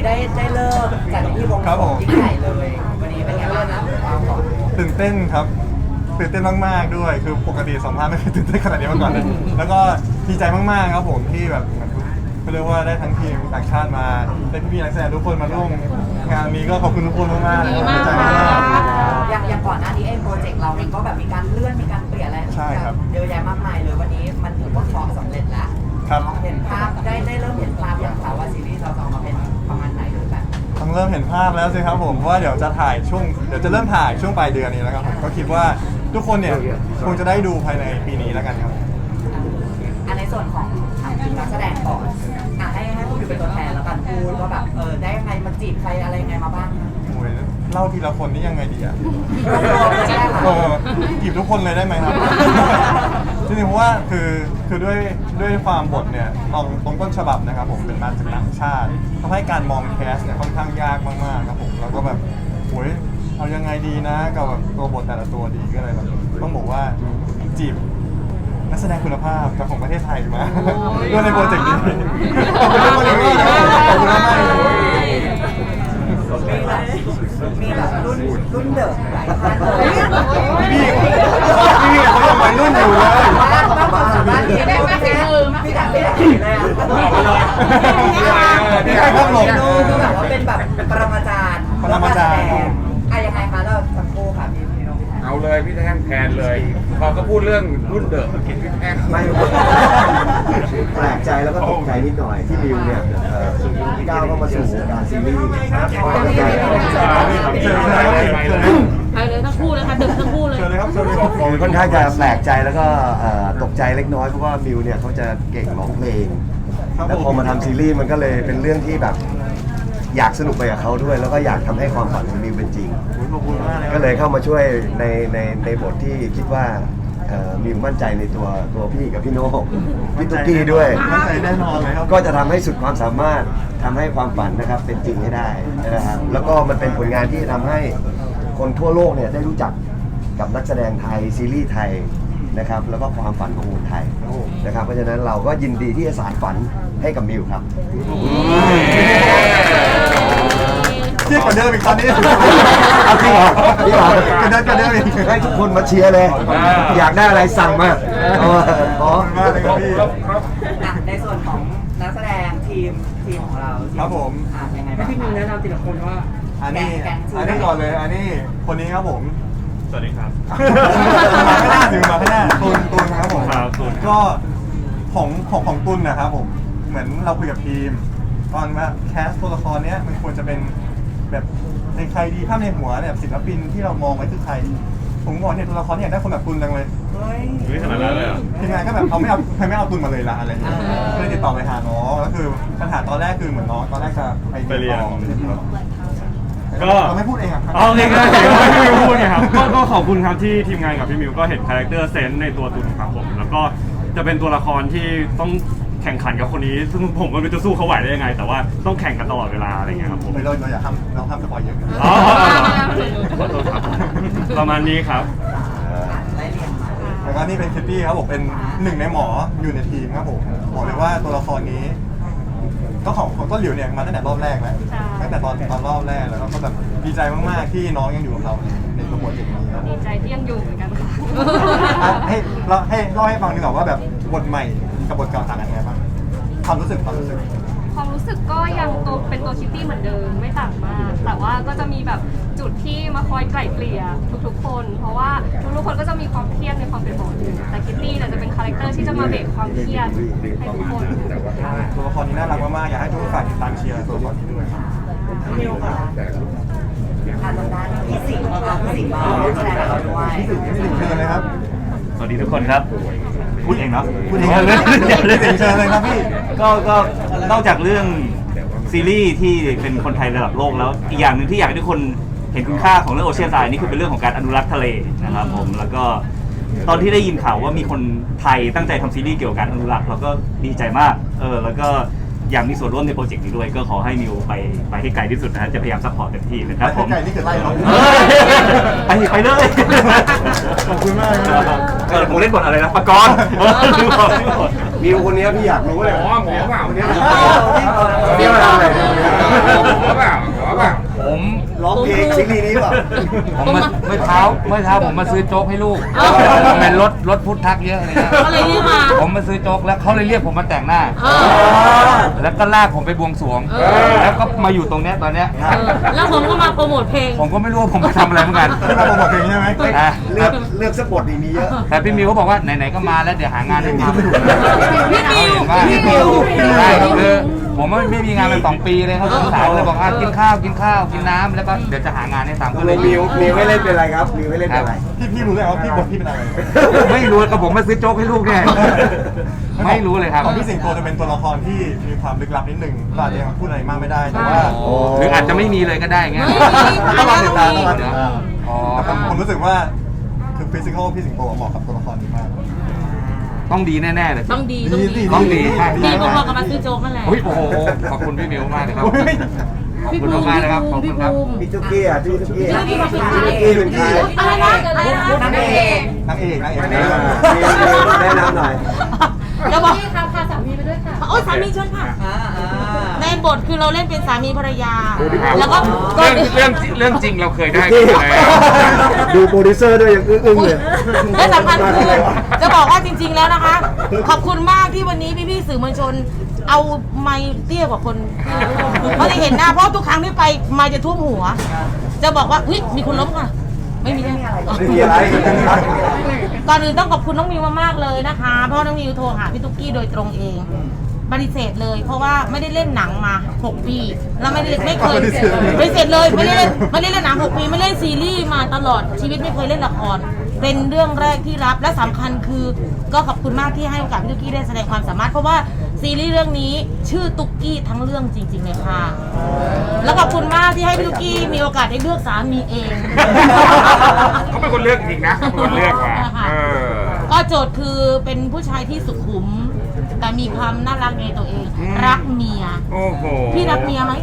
นี้ได้ได้เลิกจัดที่วงครับผม ยิ่งใหญ่เลย วันนี้เป็นไงบ้างนะเอาก่อนตื่นเต้นครับตื่นเต้นมากๆด้วย คือปกติสัมภาษณ์ไม่เคยตื่นเต้นขนาดนี้มาก่อนเลยแล้วก็ดีใจมากๆครับผมที่แบบเหมือนเขาเรียกว่าได้ทั้งทีมต่างชาติมาได้พี่ๆนักแสดงทุกคนมาร่วมงานนี้ก็ขอบคุณทุกคนมากๆเลยครับดีใจมากอย่างอย่างก่อนหน้านี้เองโปรเจกต์เราเองก็แบบมีการเลื่อนมีการเปลี่ยนอะไรใช่ครับ เยอะแยะมากมายเลยวันนี้มันถือว่าเคาะสำเร็จแล้ว เริ่มเห็นภาพแล้วสิครับผมเพราะว่าเดี๋ยวจะถ่ายช่วงเดี๋ยวจะเริ่มถ่ายช่วงปลายเดือนนี้แล้วครับผมก็คิดว่าทุกคนเนี่ยคงจะได้ดูภายในปีนี้แล้วกันครับ อันในส่วนของทางทีมนักแสดงก่อนอะให้ให้ผู้อยู่เป็นตัวแทนแล้วกันพูดว่าแบบเออได้ยังไงมาจีบใครอะไรยังไงมาบ้างนะโอ้ย เล่าทีละคนนี่ยังไงดีอะไม่ได้ค่ะเออจีบทุกคนเลยได้ไหมครับ จริงๆเพราะว่าคือคือด้วยด้วยความบทเนี่ยตรงตรงต้นฉบับนะครับผมเป็นมาจากต่างชาติทำให้การมองแคสเนี่ยค่อนข้างยากมากๆครับผมแล้วก็แบบโอ้ยเอายังไงดีนะกับแบบตัวบทแต่ละตัวดีก็เลยแบบต้องบอกว่าจีบนักแสดงคุณภาพจากของประเทศไทยมาด้วยในโปรเจกต์นี้ขอบคุณทุกคนมากนะครับขอบคุณมากๆเลย มีแบบมีแบบรุ่นรุ่นเดิมหลายท่านเลยพี่พี่เขายังวัยรุ่นอยู่เลยบ้านบ้านความสามารถที่ได้ไม่ถึงพี่ดักไม่ได้เลยอะพี่ใครครับหลงดูคือแบบว่าเป็นแบบปรมาจารย์ปรมาจารย์อะยังไงคะเราทั้งคูค่ะพี่พี่น้องเอาเลยพี่แท่งแทนเลยพอเขาพูดเรื่องรุ่นเดิมกินพี่แท่ง ไม่แปลกใจแล้วก็ตกใจนิดหน่อยที่มิวเนี่ยเอ่อก้าวเข้ามาสู่วงการซีรีส์เชิญเลยครับเชิญเลยไปเลยทั้งคู่เลยค่ะดึกทั้งคู่เลยเชิญเลยครับเชิญเลยครับผมค่อนข้างจะแปลกใจแล้วก็เอ่อตกใจเล็กน้อยเพราะว่ามิวเนี่ยเขาจะเก่งร้องเพลงแล้วพอมาทำซีรีส์มันก็เลยเป็นเรื่องที่แบบ อยากสนุกไปกับเขาด้วย แล้วก็อยากทำให้ความฝันของมิวเป็นจริงขอบคุณมากเลยก็เลยเข้ามาช่วยในในในบทที่คิดว่า เอ่อมิวมั่นใจในตัวตัวพี่กับพี่โน่พี่ตุ๊กกี้ด้วย มั่นใจแน่นอนเลยครับ ก็จะทำให้สุดความสามารถทำให้ความฝันนะครับเป็นจริงให้ได้นะครับแล้วก็มันเป็นผลงานที่ทำให้คนทั่วโลกเนี่ยได้รู้จักกับนักแสดงไทยซีรีส์ไทยนะครับแล้วก็ความฝันของคนไทยนะครับเพราะฉะนั้นเราก็ยินดีที่จะสานฝันให้กับมิวครับ เทียบกับเดิมอีกตอนนี้เอาจริงเหรอจริงเหรอกันเดิมกันเดิมอีกให้ทุกคนมาเชียร์เลย อยากได้อะไรสั่งมาเอามาขอขอบคุณมากเลยครับพี่ อะในส่วนของนักแสดงทีมทีมของเราทีครับผม อะยังไงบ้างพี่มิวแนะนำทีละคนว่า อันนี้แกงๆอันนี้ก่อนเลยอันนี้คนนี้ครับผมสวัสดีครับ มาข้างหน้าถึงมาข้างหน้าตุนตุนครับผมครับตุลก็ของของของตุนนะครับผม เหมือนเราคุยกับทีม ตอนว่าแคสตัวละครเนี้ยมันควรจะเป็น แบบในใครดีภาพในหัวเนี่ยศิลปินที่เรามองไว้คือใคร ผมบอกเนี่ยตัวละครเนี่ยอยากได้คนแบบตุนจังเลยเฮ้ยอุ๊ยขนาดนั้นเลยเหรอทีมงานก็แบบเขาไม่เอาใครไม่เอาตุนมาเลยละอะไรอย่างเงี้ยก็เลยติดต่อไปหาน้องแล้วคือปัญหาตอนแรกคือเหมือนน้องตอนแรกจะไปไปเรียนต่อใช่ไหมครับก็เราไม่พูดเองอะครับเอาเลยก็เห็นว่าพี่มิวพูดไงครับก็ก็ขอบคุณครับที่ทีมงานกับพี่มิวก็เห็นคาแรคเตอร์เซนส์ในตัวตุนครับผม แล้วก็จะเป็นตัวละครที่ต้อง แข่งขันกับคนนี้ ซึ่งผมก็ไม่รู้จะสู้เขาไหวได้ยังไง แต่ว่าต้องแข่งกันตลอดเวลาอะไรเงี้ยครับผมเฮ้ยเราเราอย่าทำเราทำสปอยเยอะอ๋อ ขอโทษครับประมาณนี้ครับไล่เรียงมาแล้วก็นี่เป็นคิตตี้ครับผมเป็นหนึ่งในหมออยู่ในทีมครับผมบอกเลยว่าตัวละครนี้ ก็ของของต้นหลิวเนี่ยมาตั้งแต่รอบแรกแล้วตั้งแต่ตอนตอนรอบแรกแล้วก็แบบดีใจมากๆที่น้องยังอยู่กับเราในตัวโปรเจกต์นี้ครับผดีมใจที่ยังอยู่เหมือนกันค่ะ อะให้เราให้เล่าให้ฟังดีกว่าว่าแบบ บทใหม่กับบทเก่าต่างกันยังไงบ้างความรู้สึกความรู้สึกความรู้สึกก็ยังตัวเป็นตัวคิตตี้เหมือนเดิมไม่ต่างมาก แต่ว่าก็จะมีแบบจุดที่มาคอยไกล่เกลี่ยทุกๆ คน เพราะว่าทุกๆคนก็จะมีความเครียดในความเป็นหมออยแต่คิตตี้เนี่ยจะเป็นคาแรคเตอร์ที่จะมาเบรกความเครียดให้ทุกคนตัวละครนี้น่ารักมากๆอยากให้ทุกคนฝากติดตามเชียร์ตัวละครนี้ด้วยนิวค่ะอะตรนพี่สิงห์พี่สิงห์มาแสดงด้วยพี่สิงห์พี่สิเชิญเลยครับ สวัสดีทุกคนครับ พูดเองเนาะพูดเองเลยพี่สิงห์เชิญเลยครับพี่ก็ก็นอกจากเรื่องซีรีส์ที่เป็นคนไทยระดับโลกแล้ว อีกอย่างหนึ่งที่อยากให้ทุกคนเห็นคุณค่าของเรื่องโอเชียนไซน์นี่คือเป็นเรื่องของการอนุรักษ์ทะเลนะครับผมแล้วก็ตอนที่ได้ยินข่าวว่ามีคนไทยตั้งใจทำซีรีส์เกี่ยวกับการอนุรักษ์เราก็ดีใจมากเออแล้วก็ อยากมีส่วนร่วมในโปรเจกต์นี้ด้วย ก็ขอให้มิวไปไปให้ไกลที่สุดนะฮะจะพยายามซัพพอร์ตเต็มที่นะครับผมไกลนี่คือไล่เราเอ้ย ไปไปเลยขอบคุณมากครับเออผมเล่นบทอะไรนะปากรณ์เออลืมบอกลืมบอก มิวคนนี้พี่อยากรู้เลยหมอหมอเปล่าเนี่ยนี่มาทำอะไรเนี่ยเพลงซีรีส์นี้เปล่าผมมาเมื่อเช้าเมื่อเช้าผมมาซื้อโจ๊กให้ลูกเอ้า ผมเป็นรถรถพุทธักเยอะอะไรเงี้ยก็เลยเรียกมา ผมมาซื้อโจ๊กแล้วเขาเลยเรียกผมมาแต่งหน้า เออ แล้วก็ลากผมไปบวงสรวง เออ แล้วก็มาอยู่ตรงเนี้ยตอนเนี้ยเออแล้วผมก็มาโปรโมทเพลง ผมก็ไม่รู้ว่าผมไปทำอะไรเหมือนกันที่มาโปรโมทเพลงใช่ไหมอะเลือกเลือกสักบทนี่มีเยอะ แต่พี่มิวเขาบอกว่าไหนๆก็มาแล้วเดี๋ยวหางานให้ทำพี่มิวเขาเห็นว่าพี่มิว ใช่คือ ผมว่าไม่มีงานมาสองปีเลยเขาสงสารเลยบอกอะกินข้าวกินข้าวกินน้ำแล้วก็เดี๋ยวจะหางานให้ทำตก็กเลลยงมิวมิวให้เล่นเป็นอะไรครับมิวให้เล่นเป็นอะไรพี่พี่รู้เลยว่าพี่บทพี่เป็นอะไรไม่รู้ก็ผมมาซื้อโจ๊กให้ลูกเนี่ยไม่รู้เลยครับของพี่สิงโตจะเป็นตัวละครที่มีความลึกลับนิดนึงเราอาจจะยังพูดอะไรมากไม่ได้แต่ว่าโอ้หรืออาจจะไม่มีเลยก็ได้เงี้ยต้องรอติดตามต้องรอติดตามอ๋อแต่ผมผมรู้สึกว่าคือฟิสิกอลพี่สิงโตเหมาะกับตัวละครนี้มาก ต้องดีแน่ๆเลยต้องดีต้องดีต้องดีใช่ดีพอๆกับมาซื้อโจ๊กนั่นแหละโอ้ยโอ้โหขอบคุณพี่มิวมากเลยครับโอ้ยขอบพี่คุณภูมิมากๆนะครับขอบพี่คุณครับภูมิพี่ตุ๊กกี้อะพี่ตุ๊กกี้พี่ตุ๊กกี้พี่ตุ๊กกี้เป็นใครอะไรนะอะไรนะนางเอกนางเอกนางเอกแนะนำแนะนำหน่อยจะบอกค่ะพาสามีไปด้วยค่ะ โอ้ยสามีเชิญค่ะ อ่าอ่า ในบทคือเราเล่นเป็นสามีภรรยา ครับแล้วก็ก็เรื่องเรื่องเรื่องจริงเราเคยได้กันอยู่แล้วดูโปรดิวเซอร์ด้วยยังอึ้งๆเลย และสำคัญคือมาทำไมวะจะบอกว่าจริง ๆ แล้วนะคะ ขอบคุณมากที่วันนี้พี่ๆสื่อมวลชน เอาไม้เตี้ยกว่าคนเขาจะเห็นหน้าเพราะทุกครั้งที่ไปไม้จะท่วมหัว จะบอกว่าอุ้ยมีคนล้มค่ะ ไม่มีแน่ไม่มีอะไร ก่อนอื่นต้องขอบคุณน้องมิวมากๆเลยนะคะ เพราะน้องมิวโทรหาพี่ตุ๊กกี้โดยตรงเอง ปฏิเสธเลย เพราะว่าไม่ได้เล่นหนังมา6ปีแล้วไม่ได้ไม่เคยปฏิเสธเลยไม่ได้เล่นไม่ได้เล่นหนัง6ปีไม่เล่นซีรีส์มาตลอดชีวิตไม่เคยเล่นละครเป็นเรื่องแรกที่รับและสำคัญคือก็ขอบคุณมากที่ให้โอกาสพี่ตุ๊กกี้ได้แสดงความสามารถเพราะว่าซีรีส์เรื่องนี้ชื่อตุ๊กกี้ทั้งเรื่องจริงๆเลยค่ะ แล้วขอบคุณมากที่ให้พี่ตุ๊กกี้มีโอกาสได้เลือกสามีเองเขาเป็นคนเลือกจริงนะเขาเป็นคนเลือกว่ะเออก็โจทย์คือเป็นผู้ชายที่สุขุม แต่มีความน่ารักในตัวเอง อืม รักเมีย โอ้โหพี่รักเมียไหม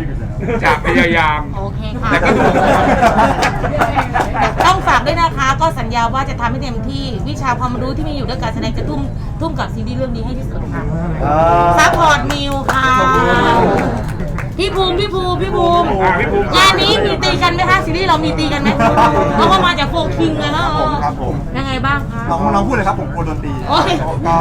จะพยายาม โอเคค่ะ แต่ก็ดู ต้องฝากด้วยนะคะ ก็สัญญาว่าจะทำให้เต็มที่ วิชาความรู้ที่มีอยู่ด้วยการแสดงจะทุ่มทุ่มกับซีรีส์เรื่องนี้ให้ที่สุดค่ะซัพพอร์ตมิวค่ะ พี่ภูมิ พี่ภูมิ พี่ภูมิอ่าพี่ภูมิ งานนี้มีตีกันไหมคะซีรีส์เรามีตีกันไหมเพราะว่ามาจากโฟร์คิงเลยนะผมครับผมยังไง บ้างคะน้องน้องพูดเลยครับผมกลัวโดนตีโอ้ย ก็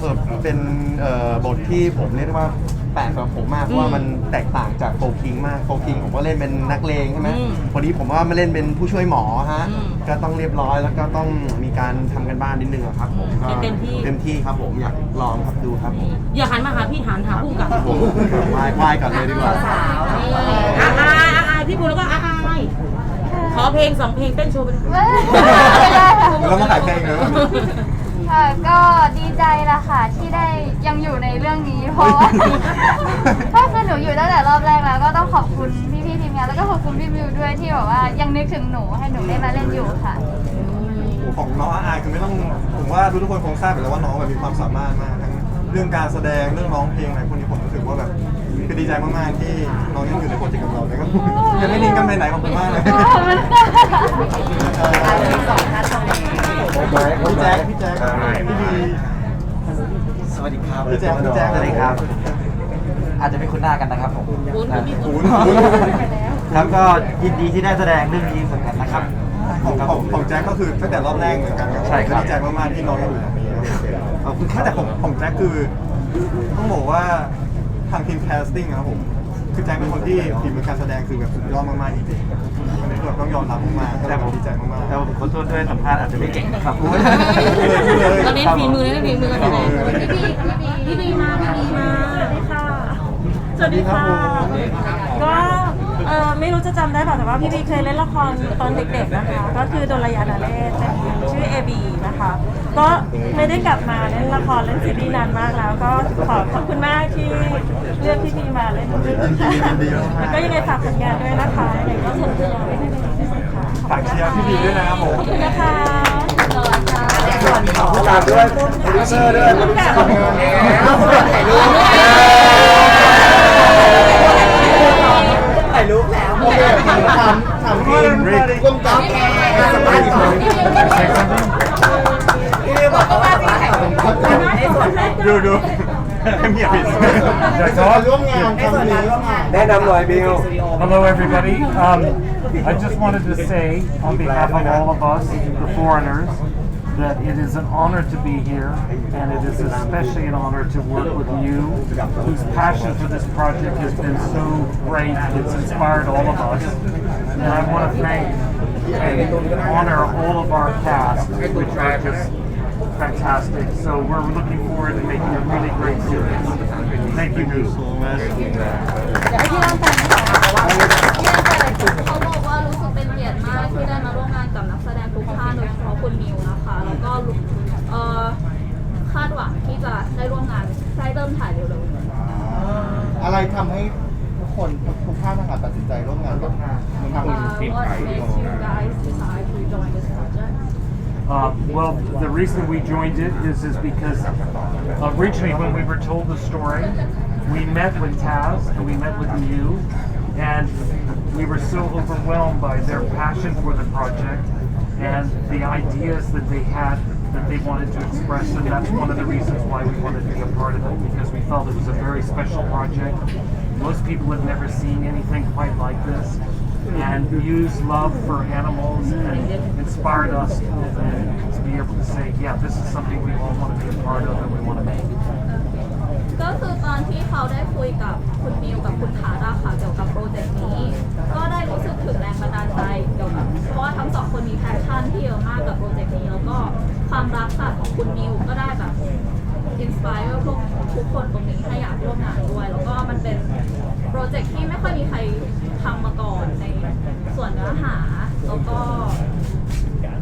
เอ่อเป็นเอ่อบทที่ผมเรียกได้ว่าแปลกสำหรับผมมากเพราะว่ามันแตกต่างจากโฟคิงมากโฟคิงผมก็เล่นเป็นนักเลงใช่ไหมอืมวันนี้ผมว่ามาเล่นเป็นผู้ช่วยหมอฮะอืมก็ต้องเรียบร้อยแล้วก็ต้องมีการทำกันบ้านนิดนึงอะครับผมก็เต็มที่ เต็มที่ครับผมอยากลองครับดูครับผมอย่าหันมาหาพี่หันหาผู้กับ ผมไหว้ไหว้ก่อนเลยดีกว่า สาวอาอายอาอายพี่บุญแล้วก็อาอาย ขอเพลงสองเพลงเต้นโชว์ไปด้วยไม่ได้ค่ะแล้วมาขายเพลงเลยค่ะก็ดีใจละค่ะที่ได้ยังอยู่ในเรื่องนี้เพราะว่า ถ้าคือหนูอยู่ตั้งแต่รอบแรกแล้ว ก็ต้องขอบคุณพี่พี่ๆทีมงานแล้วก็ขอบคุณพี่มิวด้วยที่แบบว่ายังนึกถึงหนูให้หนูได้มาเล่นอยู่ค่ะ ของน้องอาอายคือไม่ต้องผมว่าทุกคนคงทราบไปแล้วว่าน้องแบบมีความสามารถมากทั้งเรื่องการแสดงเรื่องร้องเพลงอะไรพวกนี้ผมรู้สึกว่าแบบ คือดีใจมากๆที่น้องยังอยู่ในโปรเจกต์กับเราเลยก็ยังไม่ทิ้งกันไปไหนขอบคุณมากเลยขอบคุณค่ะอันนี้สองท่านตรงนี้พี่แจ๊คพี่แจ๊คพี่บีสวัสดีครับพี่แจ๊คพี่แจ๊คสวัสดีครับ อาจจะไม่คุ้นหน้ากันนะครับผมบุญพี่บุหูญนหูนครับก็ยินดีที่ได้แสดงเรื่องนี้เหมือนกันนะครับของของของแจ็คก็คือตั้งแต่รอบแรกเหมือนกันครับใช่ครับดีใจมากๆที่น้องยังอยู่ตรงนี้ครับแต่ของของแจ็คคือต้องบอกว่า ทางทีมแคสติ้งนะครับผมคือแจ็คเป็นคนที่ฝีมือการแสดงคือแบบสุดยอดมากๆจริงๆอันนี้แบบต้องยอมรับมากๆก็เลยแบบดีใจมากๆแต่ผมขอโทษด้วยสัมภาษณ์อาจจะไม่เก่งนะครับพูดเลยพูดเลยเราเน้นฝีมือเน้นฝีมือกันแสดงพี่บีพี่บีมาพี่บีมาสวัสดีค่ะก็ เออไม่รู้จะจำได้เปล่าแต่ว่าพี่บีเคยเล่นละครตอนเด็กๆนะคะ ก็คือโดนระยานาเล่เป็นชื่อเอบีนะคะ ก็ไม่ได้กลับมาเล่นละครเล่นซีรีส์นานมากแล้ว ก็ขอขอบคุณมากที่เลือกพี่บีมาเล่นเรื่องนี้แล้วก็ยังไงฝากผลงานด้วยนะคะยังไงก็ส่วนตัวไม่ได้เป็นที่สุดค่ะขอบฝากคุณเชียร์พี่บีด้วยนะครับผมคุณนะคะส่วนของผู้กำกับด้วยโปรดิวเซอร์ด้วยโปรดิวเซอร์ถ่ายรูป ถ่ายรูปแล้วถามถามทีมร่วมกับสบายก่อนพี่มิวบอกว่าที่ถ่ายในส่วนของดูดูเงียบปิดร่วมงานในส่วนการร่วมงานแนะนำหน่อยบิวสตูดิโอ Hello, everybody. Um, I just wanted to say, on behalf of all of us, the foreigners, that it is an honor to be here, and it is especially an honor to work with you, whose passion for this project has been so great. It's inspired all of us. And I want to thank and honor all of our cast, which are just fantastic. So we're looking forward to making a really great series. Thank you, Goose. เขาบอกว่ารู้สึกเป็นเกียรติมากที่ได้มาร่วมงานกับนักแสดงทุกท่านโดยเฉพาะคุณมิวนะคะ ะ แล้วก็รู้เอ่อคาดหวังที่จะได้ร่วมงานใกล้เริ่มถ่ายเร็วๆนี้ อะไรทำให้ทุกคนทุกท่านนะคะตัดสินใจร่วมงานกับทาง Uh, what makes you guys decide to join this project? Uh, well, the reason we joined it is is because originally when we were told the story, we met with Taz and we met with you, and we were so overwhelmed by their passion for the project and the ideas that they had that they wanted to express, and that's one of the reasons why we wanted to be a part of it because we felt it was a very special project. Most people have never seen anything quite like this and Yu's love for animals and inspired us to, be able to say, yeah, this is something we all want to be a part of and we want to make. ก็คือตอนที่เขาได้คุยกับคุณมิวกับคุณทาราค่ะเกี่ยวกับโปรเจกต์นี้ ก็ได้รู้สึกถึงแรงบันดาลใจเกี่ยวกับเพราะว่าทั้งสองคนมีแพชชั่นที่เยอะมากกับโปรเจกต์นี้แล้วก็ความรักสัตว์ของคุณมิวก็ได้แบบอินสปายพวกทุกคนตรงนี้ให้อยากร่วมงานด้วย แล้วก็มันเป็นโปรเจกต์ที่ไม่ค่อยมีใครทำมาก่อนในส่วนเนื้อหา แล้วก็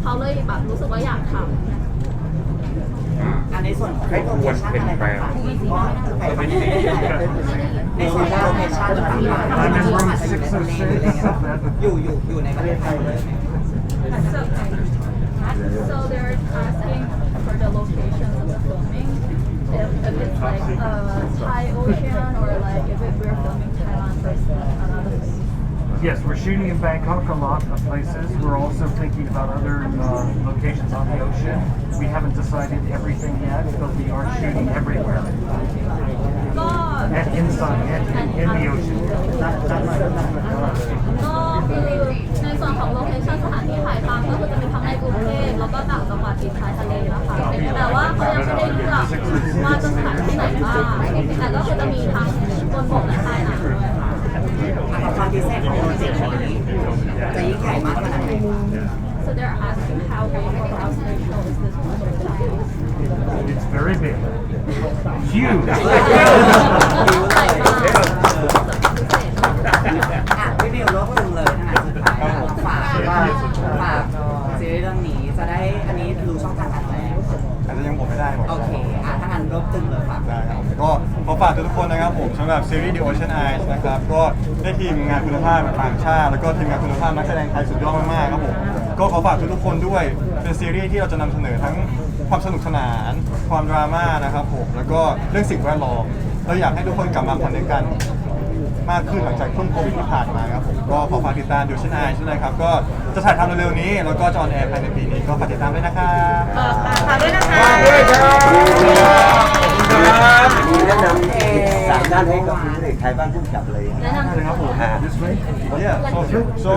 เขาเลยแบบรู้สึกว่าอยากทำ อันในส่วนของโลเคชั่นอะไรต่างๆที่ว่าถ่ายทำในส่วนของโลเคชั่นต่างๆ I'm in room 606. อยู่อยู่อยู่ในประเทศไทยเลย Yes, we're shooting in Bangkok a lot of places. We're also thinking about other uh, locations on the ocean. We haven't decided everything yet, but we are shooting everywhere. ก็ And inside and in, in the ocean. อะพี่บิวรวบตึงเลยนะสุดท้ายฝากว่าฝากซีรีส์เรื่องนี้จะได้อันนี้ดูช่องทางการแสดงอาจจะยังบอกไม่ได้หมดโอเคอะถ้างั้นรวบตึงเลยฝาก ได้ครับผมก็ขอฝากทุกคนนะครับผมสำหรับซีรีส์ The Ocean Eyes นะครับก็ได้ทีมงานคุณภาพต่างชาติ แล้วก็ทีมงานคุณภาพนักแสดงไทยสุดยอดมากๆครับผมก็ขอฝากทุกๆคนด้วย เป็นซีรีส์ที่เราจะนำเสนอทั้งความสนุกสนาน ความดราม่านะครับผมแล้วก็เรื่องสิ่งแวดล้อมเราอยากให้ทุกคนกลับมาคอนเนคกัน มากขึ้นหลังจากช่วงโควิดที่ผ่านมาครับผมก็ขอฝากติดตามดูชินไอใช่ไหมครับก็จะถ่ายทำเร็วๆนี้ แล้วก็จะออนแอร์ภายในปีนี้ก็ฝากติดตามด้วยนะครับฝากด้วยนะคะ ครับมีแนะนำสามด้านให้กับคุณเอกไทยบ้านผู้กำกับเลย แนะนำ ครับผมฮะ This way? Yeah, so, so